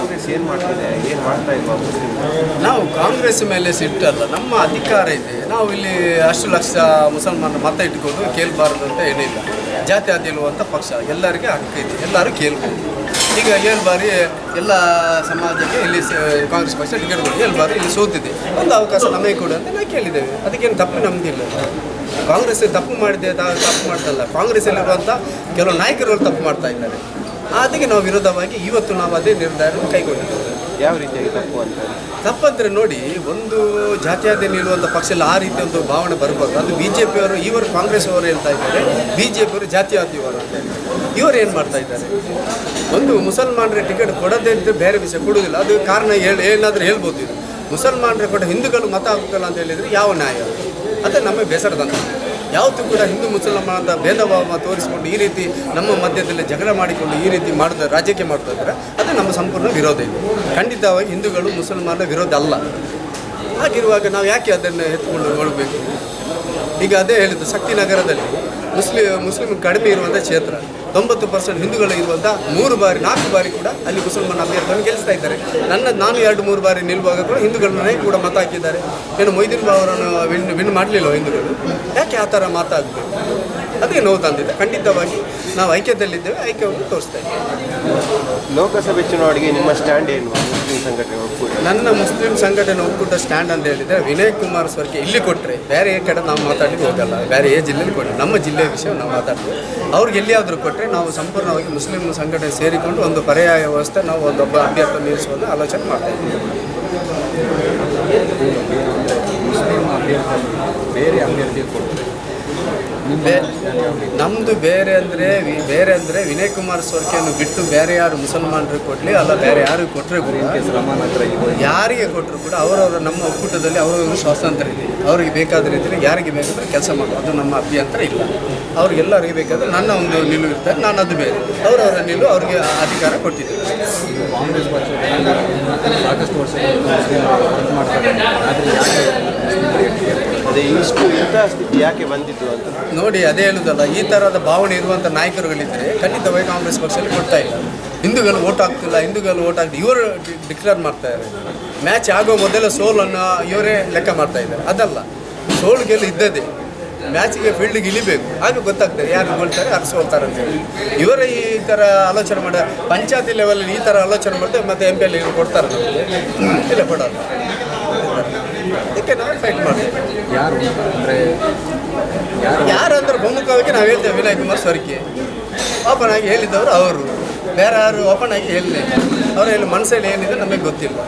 ಕಾಂಗ್ರೆಸ್ ಏನು ಮಾಡ್ತಿದೆ? ಏನು ಮಾಡ್ತಾ ಇಲ್ವಾ ನಾವು ಕಾಂಗ್ರೆಸ್ ಮೇಲೆ ಸಿಟ್ಟಲ್ಲ, ನಮ್ಮ ಅಧಿಕಾರ ಇದೆ. ನಾವು ಇಲ್ಲಿ ಅಷ್ಟು ಲಕ್ಷ ಮುಸಲ್ಮಾನ ಮತ ಇಟ್ಕೊಂಡು ಕೇಳಬಾರದು ಅಂತ ಏನಿಲ್ಲ. ಜಾತಿ ಇರುವಂಥ ಪಕ್ಷ, ಎಲ್ಲರಿಗೆ ಹಕ್ಕು ಇದೆ. ಎಲ್ಲರೂ ಕೇಳ್ಬೋದು. ಈಗ ಏಳು ಬಾರಿ ಎಲ್ಲ ಸಮಾಜಕ್ಕೆ ಇಲ್ಲಿ ಕಾಂಗ್ರೆಸ್ ಪಕ್ಷ ಟಿಕೆಟ್ ಕೊಡಿ ಏಳು ಬಾರಿ ಇಲ್ಲಿ ಸೋತಿದೆ. ಒಂದು ಅವಕಾಶ ನಮಗೆ ಕೊಡು ಅಂತ ನಾವು ಕೇಳಿದ್ದೇವೆ. ಅದಕ್ಕೇನು ತಪ್ಪು ನಮ್ದಿಲ್ಲ. ಕಾಂಗ್ರೆಸ್ ತಪ್ಪು ಮಾಡಿದೆ ತಪ್ಪು ಮಾಡ್ತಲ್ಲ. ಕಾಂಗ್ರೆಸ್ಸಲ್ಲಿರುವಂಥ ಕೆಲವು ನಾಯಕರು ತಪ್ಪು ಮಾಡ್ತಾ ಇದ್ದಾರೆ. ಅದಕ್ಕೆ ನಾವು ವಿರೋಧವಾಗಿ ಇವತ್ತು ನಾವು ಅದೇ ನಿರ್ಧಾರ ಕೈಗೊಂಡಿದ್ದೇವೆ. ಯಾವ ರೀತಿಯಾಗಿ ತಪ್ಪು ಅಂತ ತಪ್ಪಂದ್ರೆ ನೋಡಿ ಒಂದು ಜಾತ್ಯಾದಿ ನಿಲ್ಲುವಂಥ ಪಕ್ಷದಲ್ಲಿ ಆ ರೀತಿ ಒಂದು ಭಾವನೆ ಬರಬಾರ್ದು ಅದು ಬಿ ಜೆ ಪಿಯವರು ಇವರು ಕಾಂಗ್ರೆಸ್ ಅವರು ಹೇಳ್ತಾ ಇದ್ದಾರೆ. ಬಿ ಜೆ ಪಿಯವರು ಜಾತ್ಯತೀತವರು ಅಂತ ಇವರು ಏನು ಮಾಡ್ತಾ ಇದ್ದಾರೆ? ಒಂದು ಮುಸಲ್ಮಾನರಿಗೆ ಟಿಕೆಟ್ ಕೊಡದೇ ಇದ್ದರೆ ಬೇರೆ ವಿಷಯ ಕೊಡುವುದಿಲ್ಲ. ಅದು ಕಾರಣ ಹೇಳಿ ಏನಾದರೂ ಹೇಳ್ಬೋದು ಇದು. ಮುಸಲ್ಮಾನರಿಗೆ ಕೊಟ್ಟ ಹಿಂದೂಗಳು ಮತ ಹಾಕಲ್ಲ ಅಂತ ಹೇಳಿದರೆ ಯಾವ ನ್ಯಾಯ? ಅದೇ ನಮ್ಮ ಬೇಸರದಂತ ಯಾವತ್ತೂ ಕೂಡ ಹಿಂದೂ ಮುಸಲ್ಮಾನದ ಭೇದ ಭಾವ ತೋರಿಸಿಕೊಂಡು ಈ ರೀತಿ ನಮ್ಮ ಮಧ್ಯದಲ್ಲಿ ಜಗಳ ಮಾಡಿಕೊಂಡು ಈ ರೀತಿ ಮಾಡಿದ ರಾಜಕೀಯ ಮಾಡ್ತಾ ಇದ್ದಾರೆ, ಅದು ನಮ್ಮ ಸಂಪೂರ್ಣ ವಿರೋಧ ಇದೆ. ಖಂಡಿತವಾಗಿ ಹಿಂದೂಗಳು ಮುಸಲ್ಮಾನರ ವಿರೋಧ ಅಲ್ಲ. ಹಾಗಿರುವಾಗ ನಾವು ಯಾಕೆ ಅದನ್ನು ಎತ್ಕೊಂಡು ನೋಡಬೇಕು? ಈಗ ಅದೇ ಹೇಳಿದ್ದು ಶಕ್ತಿನಗರದಲ್ಲಿ ಮುಸ್ಲಿಂ ಮುಸ್ಲಿಂ ಕಡಿಮೆ ಇರುವಂಥ ಕ್ಷೇತ್ರ. ತೊಂಬತ್ತು ಪರ್ಸೆಂಟ್ ಹಿಂದೂಗಳು ಇರುವಂಥ ಮೂರು ಬಾರಿ, ನಾಲ್ಕು ಬಾರಿ ಕೂಡ ಅಲ್ಲಿ ಮುಸಲ್ಮಾನ ಅಭ್ಯರ್ಥಿಯನ್ನು ಗೆಲ್ಲಿಸ್ತಾ ಇದ್ದಾರೆ. ನನ್ನ, ನಾನು ಎರಡು, ಮೂರು ಬಾರಿ ನಿಲ್ಲುವಾಗ ಕೂಡ ಹಿಂದೂಗಳನ್ನೇ ಕೂಡ ಮತ ಹಾಕಿದ್ದಾರೆ. ಏನು ಮೊಯ್ದೀನ್ ಅವರನ್ನು ವಿನ್ ವಿನ್ ಮಾಡಲಿಲ್ಲ ಹಿಂದೂಗಳು? ಯಾಕೆ ಆ ಥರ ಮಾತಾಗಬೇಕು ಅದೇ ನೋವು ತಂದಿದೆ. ಖಂಡಿತವಾಗಿ ನಾವು ಐಕ್ಯದಲ್ಲಿದ್ದೇವೆ, ಐಕ್ಯವನ್ನು ತೋರಿಸ್ತಾ ಇದ್ದೇವೆ. ಲೋಕಸಭೆ ಚುನಾವಣೆಗೆ ನಿಮ್ಮ ಸ್ಟ್ಯಾಂಡ್ ಏನು? ಮುಸ್ಲಿಂ ಸಂಘಟನೆ ನನ್ನ ಮುಸ್ಲಿಂ ಸಂಘಟನೆ ಒಕ್ಕೂಟ ಸ್ಟ್ಯಾಂಡ್ ಅಂತ ಹೇಳಿದರೆ ವಿನಯ್ ಕುಮಾರ್ ಸ್ವರ್ಗೆ ಇಲ್ಲಿ ಕೊಟ್ಟರೆ ಬೇರೆ ಕಡೆ ನಾವು ಮಾತಾಡಲಿಕ್ಕೆ ಹೋಗಲ್ಲ. ಬೇರೆ ಏ ಜಿಲ್ಲೆಯಲ್ಲಿ ಕೊಟ್ಟರೆ ನಮ್ಮ ಜಿಲ್ಲೆಯ ವಿಷಯ ನಾವು ಮಾತಾಡ್ತೀವಿ. ಅವ್ರಿಗೆ ಎಲ್ಲಿಯಾದರೂ ಕೊಟ್ಟರೆ ನಾವು ಸಂಪೂರ್ಣವಾಗಿ ಮುಸ್ಲಿಂ ಸಂಘಟನೆ ಸೇರಿಕೊಂಡು ಒಂದು ಪರ್ಯಾಯ ವ್ಯವಸ್ಥೆ ನಾವು ಒಂದೊಬ್ಬ ಅಭ್ಯರ್ಥಿ ನಿಲ್ಲಿಸುವಂತ ಆಲೋಚನೆ ಮಾಡ್ತಾ ಇದ್ದೀವಿ. ಮುಸ್ಲಿಂ ಅಭ್ಯರ್ಥಿ ಬೇರೆ ಅಭ್ಯರ್ಥಿ ಕೊಟ್ಟರೆ ಬೇ- ನಮ್ಮದು ಬೇರೆ ಅಂದರೆ ಬೇರೆ ಅಂದರೆ ವಿನಯ್ ಕುಮಾರ್ ಸ್ವರ್ಕೆಯನ್ನು ಬಿಟ್ಟು ಬೇರೆ ಯಾರು ಮುಸಲ್ಮಾನರಿಗೆ ಕೊಡಲಿ ಅಲ್ಲ ಬೇರೆ ಯಾರು ಕೊಟ್ಟರೆ ಗುರು. ಯಾರಿಗೆ ಕೊಟ್ಟರು ಕೂಡ ಅವರವರ ನಮ್ಮ ಒಕ್ಕೂಟದಲ್ಲಿ ಅವರವರು ಸ್ವಾತಂತ್ರ್ಯ ಇದೆ. ಅವರಿಗೆ ಬೇಕಾದ ರೀತಿಯಲ್ಲಿ ಯಾರಿಗೆ ಬೇಕಾದ್ರೆ ಕೆಲಸ ಮಾಡೋದು ಅದು ನಮ್ಮ ಅಭ್ಯಂತರ ಇಲ್ಲ. ಅವ್ರಿಗೆಲ್ಲರಿಗೆ ಬೇಕಾದರೆ ನನ್ನ ಒಂದು ನಿಲುವು ಇರ್ತಾರೆ ನಾನು ಅದು ಬೇರೆ. ಅವರವರ ನಿಲುವು ಅವರಿಗೆ ಅಧಿಕಾರ ಕೊಟ್ಟಿದ್ದೆ. ಕಾಂಗ್ರೆಸ್ ಪಕ್ಷ ಸಾಕಷ್ಟು ವರ್ಷಗಳಿಂದ ಮುಸ್ಲಿಮರು ಇದು ಮಾಡ್ತಾರೆ ಆದರೆ ಯಾಕೆ ಅದೇ ಇಷ್ಟು ಇಂಥ ಸ್ಥಿತಿ ಯಾಕೆ ಬಂದಿತ್ತು ಅಂತ. ನೋಡಿ, ಅದೇ ಹೇಳುದಲ್ಲ, ಈ ಥರದ ಭಾವನೆ ಇರುವಂಥ ನಾಯಕರುಗಳಿದ್ರೆ ಖಂಡಿತವಾಗಿ ಕಾಂಗ್ರೆಸ್ ಪಕ್ಷದಲ್ಲಿ ಕೊಡ್ತಾ ಇಲ್ಲ. ಹಿಂದೂಗಳು ಓಟ್ ಹಾಕ್ತಿಲ್ಲ ಹಿಂದೂಗಳು ಓಟ್ ಹಾಕ್ತಿ ಇವರು ಡಿಕ್ಲೇರ್ ಮಾಡ್ತಾ ಇದ್ದಾರೆ ಮ್ಯಾಚ್ ಆಗೋ ಮೊದಲು ಸೋಲನ್ನು ಇವರೇ ಲೆಕ್ಕ ಮಾಡ್ತಾ ಇದ್ದಾರೆ. ಅದಲ್ಲ, ಸೋಲು ಗೆಲ್ಲು ಇದ್ದದ್ದೇ. ಮ್ಯಾಚಿಗೆ ಫೀಲ್ಡಿಗೆ ಇಳಿಬೇಕು. ಆಗ ಗೊತ್ತಾಗ್ತದೆ ಯಾರು ಗೊಳ್ತಾರೆ ಯಾರು ಸೋಲ್ತಾರೆ ಅಂತೇಳಿ ಇವರ ಈ ಥರ ಆಲೋಚನೆ ಮಾಡ, ಪಂಚಾಯತಿ ಲೆವೆಲಲ್ಲಿ ಈ ಥರ ಆಲೋಚನೆ ಮಾಡಿದ್ರೆ ಮತ್ತೆ ಎಂ ಪಿ ಎಲ್ ಕೊಡ್ತಾರೆ ನಮಗೆ. ಇಲ್ಲ ಕೊಡೋಲ್ಲ. ಅದಕ್ಕೆ ನಾವು ಫೈಟ್ ಮಾಡಿದೆ. ಯಾರು ಅಂದರೆ ಯಾರು? ಯಾರಂದ್ರೆ ಪ್ರಮುಖವಾಗಿ ನಾವು ಹೇಳ್ತೇವೆ ವಿನಯ್ ಕುಮಾರ್ ಸ್ವರ್ಗಿ ಓಪನ್ ಆಗಿ ಹೇಳಿದ್ದವರು ಅವರು. ಬೇರೆ ಯಾರು ಓಪನ್ ಆಗಿ ಹೇಳಿದೆ ಅವರ ಹೇಳಿ ಮನಸ್ಸಲ್ಲಿ ಏನಿದೆ ನಮಗೆ ಗೊತ್ತಿಲ್ಲ.